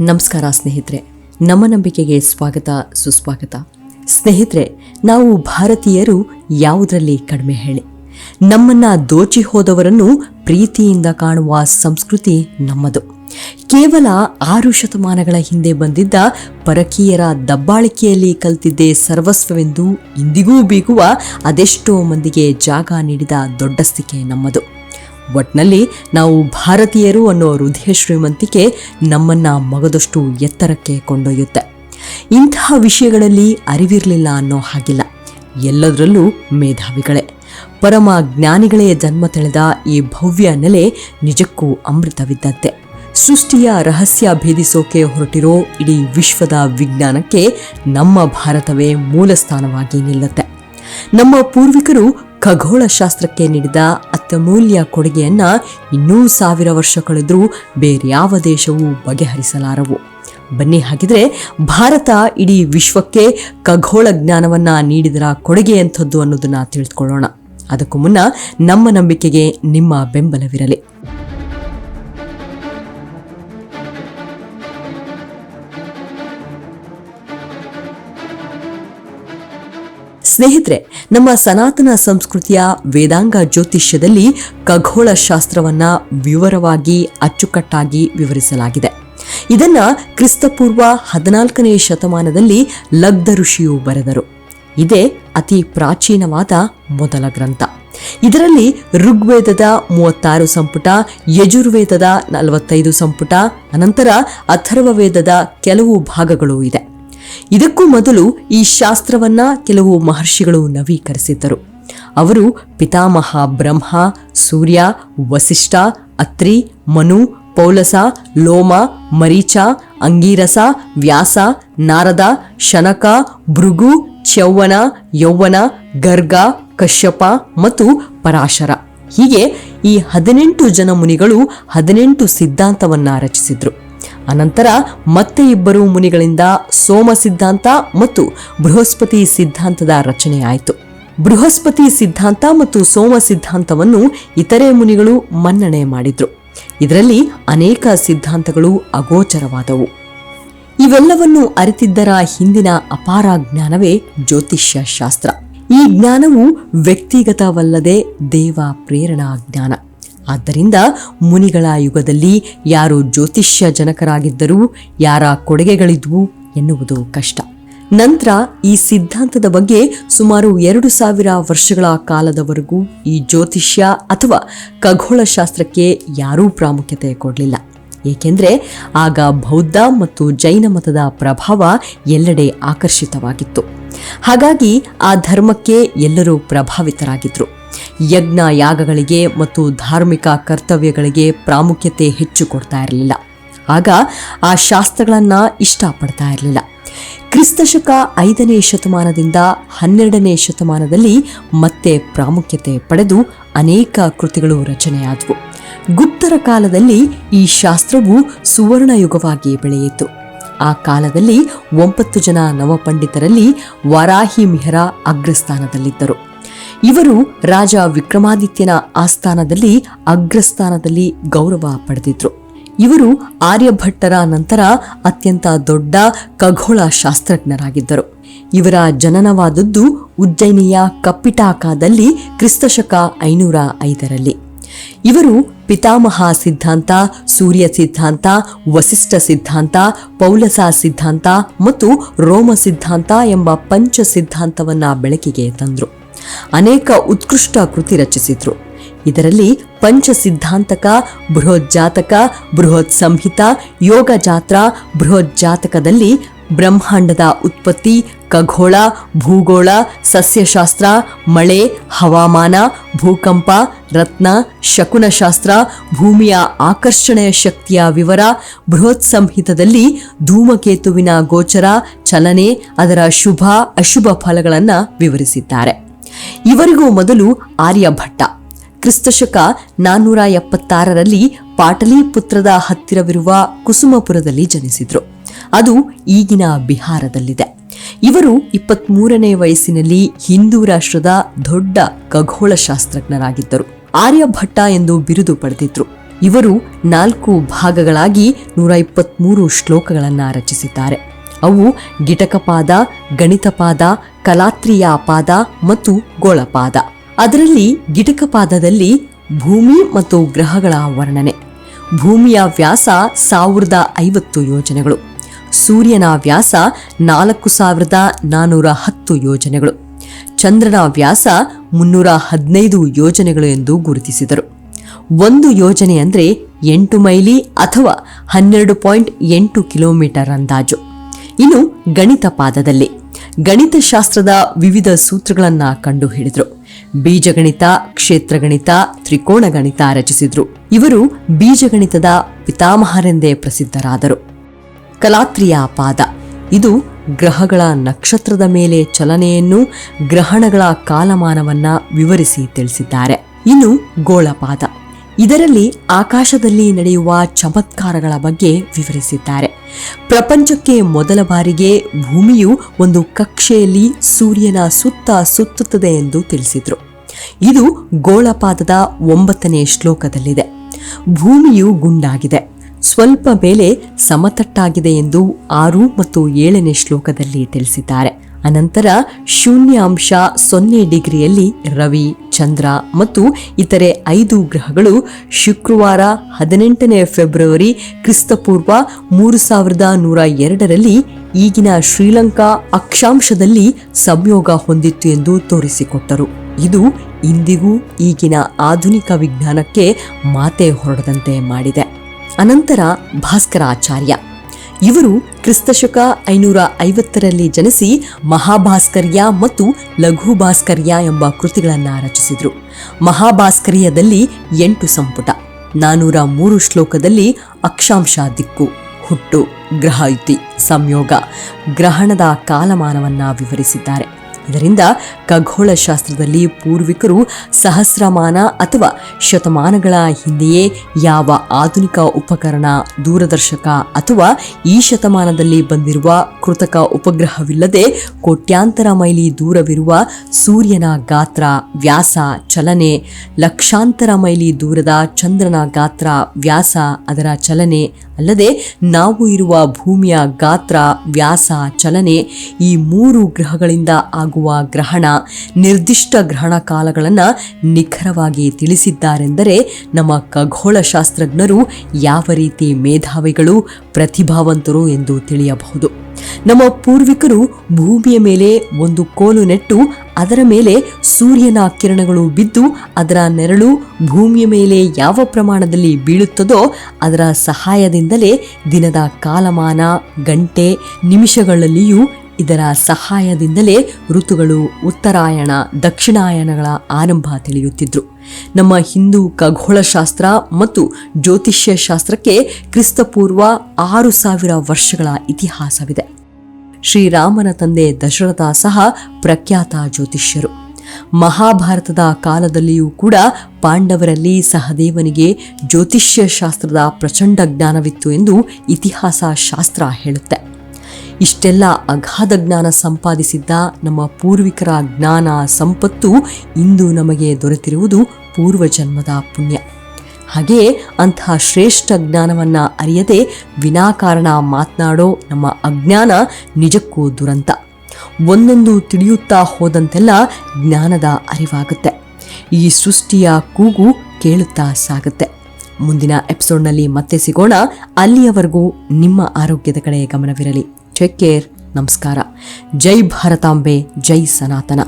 ನಮಸ್ಕಾರ ಸ್ನೇಹಿತರೆ, ನಮ್ಮ ನಂಬಿಕೆಗೆ ಸ್ವಾಗತ, ಸುಸ್ವಾಗತ. ಸ್ನೇಹಿತರೆ, ನಾವು ಭಾರತೀಯರು ಯಾವುದರಲ್ಲಿ ಕಡಿಮೆ ಹೇಳಿ? ನಮ್ಮನ್ನ ದೋಚಿ ಹೋದವರನ್ನು ಪ್ರೀತಿಯಿಂದ ಕಾಣುವ ಸಂಸ್ಕೃತಿ ನಮ್ಮದು. ಕೇವಲ ಆರು ಶತಮಾನಗಳ ಹಿಂದೆ ಬಂದಿದ್ದ ಪರಕೀಯರ ದಬ್ಬಾಳಿಕೆಯಲ್ಲಿ ಕಲ್ತಿದ್ದೇ ಸರ್ವಸ್ವವೆಂದು ಇಂದಿಗೂ ಬೀಗುವ ಅದೆಷ್ಟೋ ಮಂದಿಗೆ ಜಾಗ ನೀಡಿದ ದೊಡ್ಡಸ್ತಿಕೆ ನಮ್ಮದು. ಒಟ್ನಲ್ಲಿ ನಾವು ಭಾರತೀಯರು ಅನ್ನೋ ಹೃದಯ ಶ್ರೀಮಂತಿಕೆ ನಮ್ಮನ್ನ ಮಗದಷ್ಟು ಎತ್ತರಕ್ಕೆ ಕೊಂಡೊಯ್ಯುತ್ತೆ. ಇಂತಹ ವಿಷಯಗಳಲ್ಲಿ ಅರಿವಿರಲಿಲ್ಲ ಅನ್ನೋ ಹಾಗಿಲ್ಲ. ಎಲ್ಲದರಲ್ಲೂ ಮೇಧಾವಿಗಳೇ. ಪರಮ ಜ್ಞಾನಿಗಳೇ ಜನ್ಮ ತಳೆದ ಈ ಭವ್ಯ ನೆಲೆ ನಿಜಕ್ಕೂ ಅಮೃತವಿದ್ದಂತೆ. ಸೃಷ್ಟಿಯ ರಹಸ್ಯ ಭೇದಿಸೋಕೆ ಹೊರಟಿರೋ ಇಡೀ ವಿಶ್ವದ ವಿಜ್ಞಾನಕ್ಕೆ ನಮ್ಮ ಭಾರತವೇ ಮೂಲ ಸ್ಥಾನವಾಗಿ ನಿಲ್ಲುತ್ತೆ. ನಮ್ಮ ಪೂರ್ವಿಕರು ಖಗೋಳ ಶಾಸ್ತ್ರಕ್ಕೆ ನೀಡಿದ ಅತ್ಯಮೂಲ್ಯ ಕೊಡುಗೆಯನ್ನ ಇನ್ನೂ ಸಾವಿರ ವರ್ಷ ಕಳೆದರೂ ಬೇರ್ಯಾವ ದೇಶವೂ ಬಗೆಹರಿಸಲಾರವು. ಬನ್ನಿ ಹಾಗಿದ್ರೆ ಭಾರತ ಇಡೀ ವಿಶ್ವಕ್ಕೆ ಖಗೋಳ ಜ್ಞಾನವನ್ನ ನೀಡಿದರ ಕೊಡುಗೆ ಅಂಥದ್ದು ಅನ್ನೋದನ್ನ ತಿಳಿದುಕೊಳ್ಳೋಣ. ಅದಕ್ಕೂ ಮುನ್ನ ನಮ್ಮ ನಂಬಿಕೆಗೆ ನಿಮ್ಮ ಬೆಂಬಲವಿರಲಿ. ಸ್ನೇಹಿತರೆ, ನಮ್ಮ ಸನಾತನ ಸಂಸ್ಕೃತಿಯ ವೇದಾಂಗ ಜ್ಯೋತಿಷ್ಯದಲ್ಲಿ ಖಗೋಳ ಶಾಸ್ತ್ರವನ್ನ ವಿವರವಾಗಿ, ಅಚ್ಚುಕಟ್ಟಾಗಿ ವಿವರಿಸಲಾಗಿದೆ. ಇದನ್ನ ಕ್ರಿಸ್ತಪೂರ್ವ ಹದಿನಾಲ್ಕನೇ ಶತಮಾನದಲ್ಲಿ ಲಗ್ಧ ಋಷಿಯು ಬರೆದರು. ಇದೇ ಅತಿ ಪ್ರಾಚೀನವಾದ ಮೊದಲ ಗ್ರಂಥ. ಇದರಲ್ಲಿ ಋಗ್ವೇದದ ಮೂವತ್ತಾರು ಸಂಪುಟ, ಯಜುರ್ವೇದದ ನಲವತ್ತೈದು ಸಂಪುಟ, ಅನಂತರ ಅಥರ್ವ ಕೆಲವು ಭಾಗಗಳು ಇದೆ. ಇದಕ್ಕೂ ಮೊದಲು ಈ ಶಾಸ್ತ್ರವನ್ನ ಕೆಲವು ಮಹರ್ಷಿಗಳು ನವೀಕರಿಸಿದ್ದರು. ಅವರು ಪಿತಾಮಹ ಬ್ರಹ್ಮ, ಸೂರ್ಯ, ವಸಿಷ್ಠ, ಅತ್ರಿ, ಮನು, ಪೌಲಸ, ಲೋಮ, ಮರೀಚ, ಅಂಗೀರಸ, ವ್ಯಾಸ, ನಾರದ, ಶನಕ, ಭೃಗು ಚೌವನ ಯೌವನ, ಗರ್ಗ, ಕಶ್ಯಪ ಮತ್ತು ಪರಾಶರ. ಹೀಗೆ ಈ ಹದಿನೆಂಟು ಜನ ಮುನಿಗಳು ಹದಿನೆಂಟು ಸಿದ್ಧಾಂತವನ್ನ ರಚಿಸಿದ್ರು. ಅನಂತರ ಮತ್ತೆ ಇಬ್ಬರು ಮುನಿಗಳಿಂದ ಸೋಮ ಸಿದ್ಧಾಂತ ಮತ್ತು ಬೃಹಸ್ಪತಿ ಸಿದ್ಧಾಂತದ ರಚನೆಯಾಯಿತು. ಬೃಹಸ್ಪತಿ ಸಿದ್ಧಾಂತ ಮತ್ತು ಸೋಮ ಸಿದ್ಧಾಂತವನ್ನು ಇತರೆ ಮುನಿಗಳು ಮನ್ನಣೆ ಮಾಡಿದ್ರು. ಇದರಲ್ಲಿ ಅನೇಕ ಸಿದ್ಧಾಂತಗಳು ಅಗೋಚರವಾದವು. ಇವೆಲ್ಲವನ್ನು ಅರಿತಿದ್ದರ ಹಿಂದಿನ ಅಪಾರ ಜ್ಞಾನವೇ ಜ್ಯೋತಿಷ್ಯ ಶಾಸ್ತ್ರ ಈ ಜ್ಞಾನವು ವ್ಯಕ್ತಿಗತವಲ್ಲದೆ ದೇವ ಪ್ರೇರಣಾ ಜ್ಞಾನ. ಆದ್ದರಿಂದ ಮುನಿಗಳ ಯುಗದಲ್ಲಿ ಯಾರು ಜ್ಯೋತಿಷ್ಯ ಜನಕರಾಗಿದ್ದರೂ, ಯಾರ ಕೊಡುಗೆಗಳಿದ್ವು ಎನ್ನುವುದು ಕಷ್ಟ. ನಂತರ ಈ ಸಿದ್ಧಾಂತದ ಬಗ್ಗೆ ಸುಮಾರು ಎರಡು ಸಾವಿರ ವರ್ಷಗಳ ಕಾಲದವರೆಗೂ ಈ ಜ್ಯೋತಿಷ್ಯ ಅಥವಾ ಖಗೋಳಶಾಸ್ತ್ರಕ್ಕೆ ಯಾರೂ ಪ್ರಾಮುಖ್ಯತೆ ಕೊಡಲಿಲ್ಲ. ಏಕೆಂದರೆ ಆಗ ಬೌದ್ಧ ಮತ್ತು ಜೈನ ಮತದ ಪ್ರಭಾವ ಎಲ್ಲೆಡೆ ಆಕರ್ಷಿತವಾಗಿತ್ತು. ಹಾಗಾಗಿ ಆ ಧರ್ಮಕ್ಕೆ ಎಲ್ಲರೂ ಪ್ರಭಾವಿತರಾಗಿದ್ರು. ಯಜ್ಞ ಯಾಗಗಳಿಗೆ ಮತ್ತು ಧಾರ್ಮಿಕ ಕರ್ತವ್ಯಗಳಿಗೆ ಪ್ರಾಮುಖ್ಯತೆ ಹೆಚ್ಚು ಕೊಡ್ತಾ ಇರಲಿಲ್ಲ. ಆಗ ಆ ಶಾಸ್ತ್ರಗಳನ್ನು ಇಷ್ಟಪಡ್ತಾ ಇರಲಿಲ್ಲ. ಕ್ರಿಸ್ತಶಕ ಐದನೇ ಶತಮಾನದಿಂದ ಹನ್ನೆರಡನೇ ಶತಮಾನದಲ್ಲಿ ಮತ್ತೆ ಪ್ರಾಮುಖ್ಯತೆ ಪಡೆದು ಅನೇಕ ಕೃತಿಗಳು ರಚನೆಯಾದವು. ಗುಪ್ತರ ಕಾಲದಲ್ಲಿ ಈ ಶಾಸ್ತ್ರವು ಸುವರ್ಣ ಯುಗವಾಗಿ ಬೆಳೆಯಿತು. ಆ ಕಾಲದಲ್ಲಿ ಒಂಬತ್ತು ಜನ ನವಪಂಡಿತರಲ್ಲಿ ವಾರಾಹಿ ಮಿಹರ ಅಗ್ರಸ್ಥಾನದಲ್ಲಿದ್ದರು. ಇವರು ರಾಜ ವಿಕ್ರಮಾದಿತ್ಯನ ಆಸ್ಥಾನದಲ್ಲಿ ಅಗ್ರಸ್ಥಾನದಲ್ಲಿ ಗೌರವ ಪಡೆದಿದ್ರು. ಇವರು ಆರ್ಯಭಟ್ಟರ ನಂತರ ಅತ್ಯಂತ ದೊಡ್ಡ ಖಗೋಳ ಶಾಸ್ತ್ರಜ್ಞರಾಗಿದ್ದರು. ಇವರ ಜನನವಾದದ್ದು ಉಜ್ಜಯಿನಿಯ ಕಪ್ಪಿಟಾಕಾದಲ್ಲಿ ಕ್ರಿಸ್ತಶಕ ಐನೂರ ಐದರಲ್ಲಿ. ಇವರು ಪಿತಾಮಹ ಸಿದ್ಧಾಂತ, ಸೂರ್ಯ ಸಿದ್ಧಾಂತ, ವಸಿಷ್ಠ ಸಿದ್ಧಾಂತ, ಪೌಲಸ ಸಿದ್ಧಾಂತ ಮತ್ತು ರೋಮ ಸಿದ್ಧಾಂತ ಎಂಬ ಪಂಚ ಸಿದ್ಧಾಂತವನ್ನ ಬೆಳಕಿಗೆ ತಂದ್ರು. ಅನೇಕ ಉತ್ಕೃಷ್ಟ ಕೃತಿ ರಚಿಸಿದ್ರು. ಇದರಲ್ಲಿ ಪಂಚ ಸಿದ್ಧಾಂತಕ, ಬೃಹತ್ ಜಾತಕ, ಬೃಹತ್ ಸಂಹಿತ, ಯೋಗ ಜಾತ್ರಾ, ಬೃಹತ್ ಜಾತಕದಲ್ಲಿ ಬ್ರಹ್ಮಾಂಡದ ಉತ್ಪತ್ತಿ, ಖಗೋಳ, ಭೂಗೋಳ, ಸಸ್ಯಶಾಸ್ತ್ರ, ಮಳೆ, ಹವಾಮಾನ, ಭೂಕಂಪ, ರತ್ನ, ಶಕುನಶಾಸ್ತ್ರ, ಭೂಮಿಯ ಆಕರ್ಷಣೆಯ ಶಕ್ತಿಯ ವಿವರ, ಬೃಹತ್ ಸಂಹಿತದಲ್ಲಿ ಧೂಮಕೇತುವಿನ ಗೋಚರ, ಚಲನೆ, ಅದರ ಶುಭ, ಅಶುಭ ಫಲಗಳನ್ನು ವಿವರಿಸಿದ್ದಾರೆ. ಇವರಿಗೂ ಮೊದಲು ಆರ್ಯಭಟ್ಟ ಕ್ರಿಸ್ತಶಕ ನಾನ್ನೂರ ಎಪ್ಪತ್ತಾರರಲ್ಲಿ ಪಾಟಲಿಪುತ್ರದ ಹತ್ತಿರವಿರುವ ಕುಸುಮಪುರದಲ್ಲಿ ಜನಿಸಿದ್ರು. ಅದು ಈಗಿನ ಬಿಹಾರದಲ್ಲಿದೆ. ಇವರು ಇಪ್ಪತ್ಮೂರನೇ ವಯಸ್ಸಿನಲ್ಲಿ ಹಿಂದೂ ರಾಷ್ಟ್ರದ ದೊಡ್ಡ ಖಗೋಳಶಾಸ್ತ್ರಜ್ಞರಾಗಿದ್ದರು. ಆರ್ಯಭಟ್ಟ ಎಂದು ಬಿರುದು ಪಡೆದಿದ್ರು. ಇವರು ನಾಲ್ಕು ಭಾಗಗಳಾಗಿ ನೂರ ಇಪ್ಪತ್ಮೂರು ಶ್ಲೋಕಗಳನ್ನು ರಚಿಸಿದ್ದಾರೆ. ಅವು ಗಿಟಕಪಾದ, ಗಣಿತಪಾದ ಕಲಾತ್ರಿಯ ಪಾದ ಮತ್ತು ಗೋಳಪಾದ. ಅದರಲ್ಲಿ ಗಿಟಕಪಾದದಲ್ಲಿ ಭೂಮಿ ಮತ್ತು ಗ್ರಹಗಳ ವರ್ಣನೆ. ಭೂಮಿಯ ವ್ಯಾಸ ಸಾವಿರದ ಐವತ್ತು ಯೋಜನೆಗಳು. ಸೂರ್ಯನ ವ್ಯಾಸ ನಾಲ್ಕು ಸಾವಿರದ ನಾನ್ನೂರ ಹತ್ತು ಯೋಜನೆಗಳು. ಚಂದ್ರನ ವ್ಯಾಸ ಮುನ್ನೂರ ಹದಿನೈದು ಯೋಜನೆಗಳು ಎಂದು ಗುರುತಿಸಿದರು. ಒಂದು ಯೋಜನೆ ಅಂದರೆ ಎಂಟು ಮೈಲಿ ಅಥವಾ ಹನ್ನೆರಡು ಪಾಯಿಂಟ್ ಎಂಟು ಕಿಲೋಮೀಟರ್ ಅಂದಾಜು. ಇನ್ನು ಗಣಿತ ಪಾದದಲ್ಲಿ. ಗಣಿತಶಾಸ್ತ್ರದ ವಿವಿಧ ಸೂತ್ರಗಳನ್ನು ಕಂಡುಹಿಡಿದ್ರು. ಬೀಜಗಣಿತ, ಕ್ಷೇತ್ರಗಣಿತ ತ್ರಿಕೋಣ ಗಣಿತ ರಚಿಸಿದ್ರು. ಇವರು ಬೀಜಗಣಿತದ ಪಿತಾಮಹರೆಂದೇ ಪ್ರಸಿದ್ಧರಾದರು. ಕಲಾತ್ರಿಯ ಪಾದ. ಇದು ಗ್ರಹಗಳ ನಕ್ಷತ್ರದ ಮೇಲೆ ಚಲನೆಯನ್ನು ಗ್ರಹಣಗಳ ಕಾಲಮಾನವನ್ನ ವಿವರಿಸಿ ತಿಳಿಸಿದ್ದಾರೆ. ಇನ್ನು ಗೋಳಪಾದ. ಇದರಲ್ಲಿ ಆಕಾಶದಲ್ಲಿ ನಡೆಯುವ ಚಮತ್ಕಾರಗಳ ಬಗ್ಗೆ ವಿವರಿಸಿದ್ದಾರೆ. ಪ್ರಪಂಚಕ್ಕೆ ಮೊದಲ ಬಾರಿಗೆ ಭೂಮಿಯು ಒಂದು ಕಕ್ಷೆಯಲ್ಲಿ ಸೂರ್ಯನ ಸುತ್ತ ಸುತ್ತುತ್ತದೆ ಎಂದು ತಿಳಿಸಿದರು. ಇದು ಗೋಳಪಾದದ ಒಂಬತ್ತನೇ ಶ್ಲೋಕದಲ್ಲಿದೆ. ಭೂಮಿಯು ಗುಂಡಾಗಿದೆ. ಸ್ವಲ್ಪ ಮೇಲೆ ಸಮತಟ್ಟಾಗಿದೆ ಎಂದು ಆರು ಮತ್ತು ಏಳನೇ ಶ್ಲೋಕದಲ್ಲಿ ತಿಳಿಸಿದ್ದಾರೆ. ಅನಂತರ ಶೂನ್ಯಾಂಶ ಸೊನ್ನೆ ಡಿಗ್ರಿಯಲ್ಲಿ ರವಿ, ಚಂದ್ರ ಮತ್ತು ಇತರೆ ಐದು ಗ್ರಹಗಳು ಶುಕ್ರವಾರ ಹದಿನೆಂಟನೇ ಫೆಬ್ರವರಿ ಕ್ರಿಸ್ತಪೂರ್ವ ಮೂರು ಸಾವಿರದ ನೂರ ಎರಡರಲ್ಲಿ ಈಗಿನ ಶ್ರೀಲಂಕಾ ಅಕ್ಷಾಂಶದಲ್ಲಿ ಸಂಯೋಗ ಹೊಂದಿತ್ತು ಎಂದು ತೋರಿಸಿಕೊಟ್ಟರು. ಇದು ಇಂದಿಗೂ ಈಗಿನ ಆಧುನಿಕ ವಿಜ್ಞಾನಕ್ಕೆ ಮಾತೆ ಹೊರಡದಂತೆ ಮಾಡಿದೆ. ಅನಂತರ ಭಾಸ್ಕರಾಚಾರ್ಯ. ಇವರು ಕ್ರಿಸ್ತಶಕ ಐನೂರ ಐವತ್ತರಲ್ಲಿ ಜನಿಸಿ ಮಹಾಭಾಸ್ಕರ್ಯ ಮತ್ತು ಲಘು ಭಾಸ್ಕರ್ಯ ಎಂಬ ಕೃತಿಗಳನ್ನು ರಚಿಸಿದರು. ಮಹಾಭಾಸ್ಕರ್ಯದಲ್ಲಿ ಎಂಟು ಸಂಪುಟ, ನಾನೂರ ಮೂರು ಶ್ಲೋಕದಲ್ಲಿ ಅಕ್ಷಾಂಶ ದಿಕ್ಕು, ಹುಟ್ಟು ಗ್ರಹಯುತಿ ಸಂಯೋಗ, ಗ್ರಹಣದ ಕಾಲಮಾನವನ್ನು ವಿವರಿಸಿದ್ದಾರೆ. ಇದರಿಂದ ಖಗೋಳಶಾಸ್ತ್ರದಲ್ಲಿ ಪೂರ್ವಿಕರು ಸಹಸ್ರಮಾನ ಅಥವಾ ಶತಮಾನಗಳ ಹಿಂದೆಯೇ ಯಾವ ಆಧುನಿಕ ಉಪಕರಣ ದೂರದರ್ಶಕ ಅಥವಾ ಈ ಶತಮಾನದಲ್ಲಿ ಬಂದಿರುವ ಕೃತಕ ಉಪಗ್ರಹವಿಲ್ಲದೆ ಕೋಟ್ಯಾಂತರ ಮೈಲಿ ದೂರವಿರುವ ಸೂರ್ಯನ ಗಾತ್ರ ವ್ಯಾಸ ಚಲನೆ, ಲಕ್ಷಾಂತರ ಮೈಲಿ ದೂರದ ಚಂದ್ರನ ಗಾತ್ರ ವ್ಯಾಸ ಅದರ ಚಲನೆ, ಅಲ್ಲದೆ ನಾವು ಇರುವ ಭೂಮಿಯ ಗಾತ್ರ ವ್ಯಾಸ ಚಲನೆ ಈ ಮೂರು ಗ್ರಹಗಳಿಂದ ಆಗುವ ಗ್ರಹಣ, ನಿರ್ದಿಷ್ಟ ಗ್ರಹಣ ಕಾಲಗಳನ್ನು ನಿಖರವಾಗಿ ತಿಳಿಸಿದ್ದಾರೆಂದರೆ ನಮ್ಮ ಖಗೋಳಶಾಸ್ತ್ರಜ್ಞರು ಯಾವ ರೀತಿ ಮೇಧಾವಿಗಳು, ಪ್ರತಿಭಾವಂತರು ಎಂದು ತಿಳಿಯಬಹುದು. ನಮ್ಮ ಪೂರ್ವಿಕರು ಭೂಮಿಯ ಮೇಲೆ ಒಂದು ಕೋಲು ನೆಟ್ಟು, ಅದರ ಮೇಲೆ ಸೂರ್ಯನ ಕಿರಣಗಳು ಬಿದ್ದು, ಅದರ ನೆರಳು ಭೂಮಿಯ ಮೇಲೆ ಯಾವ ಪ್ರಮಾಣದಲ್ಲಿ ಬೀಳುತ್ತದೋ ಅದರ ಸಹಾಯದಿಂದಲೇ ದಿನದ ಕಾಲಮಾನ, ಗಂಟೆ, ನಿಮಿಷಗಳಲ್ಲಿಯೂ ಇದರ ಸಹಾಯದಿಂದಲೇ ಋತುಗಳು ಉತ್ತರಾಯಣ ದಕ್ಷಿಣಾಯನಗಳ ಆರಂಭ ತಿಳಿಯುತ್ತಿದ್ರು. ನಮ್ಮ ಹಿಂದೂ ಖಗೋಳಶಾಸ್ತ್ರ ಮತ್ತು ಜ್ಯೋತಿಷ್ಯ ಶಾಸ್ತ್ರಕ್ಕೆ ಕ್ರಿಸ್ತಪೂರ್ವ ಆರು ಸಾವಿರ ವರ್ಷಗಳ ಇತಿಹಾಸವಿದೆ. ಶ್ರೀರಾಮನ ತಂದೆ ದಶರಥ ಸಹ ಪ್ರಖ್ಯಾತ ಜ್ಯೋತಿಷ್ಯರು. ಮಹಾಭಾರತದ ಕಾಲದಲ್ಲಿಯೂ ಕೂಡ ಪಾಂಡವರಲ್ಲಿ ಸಹದೇವನಿಗೆ ಜ್ಯೋತಿಷ್ಯ ಶಾಸ್ತ್ರದ ಪ್ರಚಂಡ ಜ್ಞಾನವಿತ್ತು ಎಂದು ಇತಿಹಾಸ ಶಾಸ್ತ್ರ ಹೇಳುತ್ತೆ. ಇಷ್ಟೆಲ್ಲ ಅಗಾಧ ಜ್ಞಾನ ಸಂಪಾದಿಸಿದ್ದ ನಮ್ಮ ಪೂರ್ವಿಕರ ಜ್ಞಾನ ಸಂಪತ್ತು ಇಂದು ನಮಗೆ ದೊರೆತಿರುವುದು ಪೂರ್ವಜನ್ಮದ ಪುಣ್ಯ. ಹಾಗೆಯೇ ಅಂತಹ ಶ್ರೇಷ್ಠ ಜ್ಞಾನವನ್ನ ಅರಿಯದೆ ವಿನಾಕಾರಣ ಮಾತನಾಡೋ ನಮ್ಮ ಅಜ್ಞಾನ ನಿಜಕ್ಕೂ ದುರಂತ. ಒಂದೊಂದು ತಿಳಿಯುತ್ತಾ ಹೋದಂತೆಲ್ಲ ಜ್ಞಾನದ ಅರಿವಾಗುತ್ತೆ. ಈ ಸೃಷ್ಟಿಯ ಕೂಗು ಕೇಳುತ್ತಾ ಸಾಗುತ್ತೆ. ಮುಂದಿನ ಎಪಿಸೋಡ್ನಲ್ಲಿ ಮತ್ತೆ ಸಿಗೋಣ. ಅಲ್ಲಿಯವರೆಗೂ ನಿಮ್ಮ ಆರೋಗ್ಯದ ಕಡೆ ಗಮನವಿರಲಿ. ಟೇಕ್ ಕೇರ್ ನಮಸ್ಕಾರ ಜೈ ಭಾರತಾಂಬೆ ಜೈ ಸನಾತನ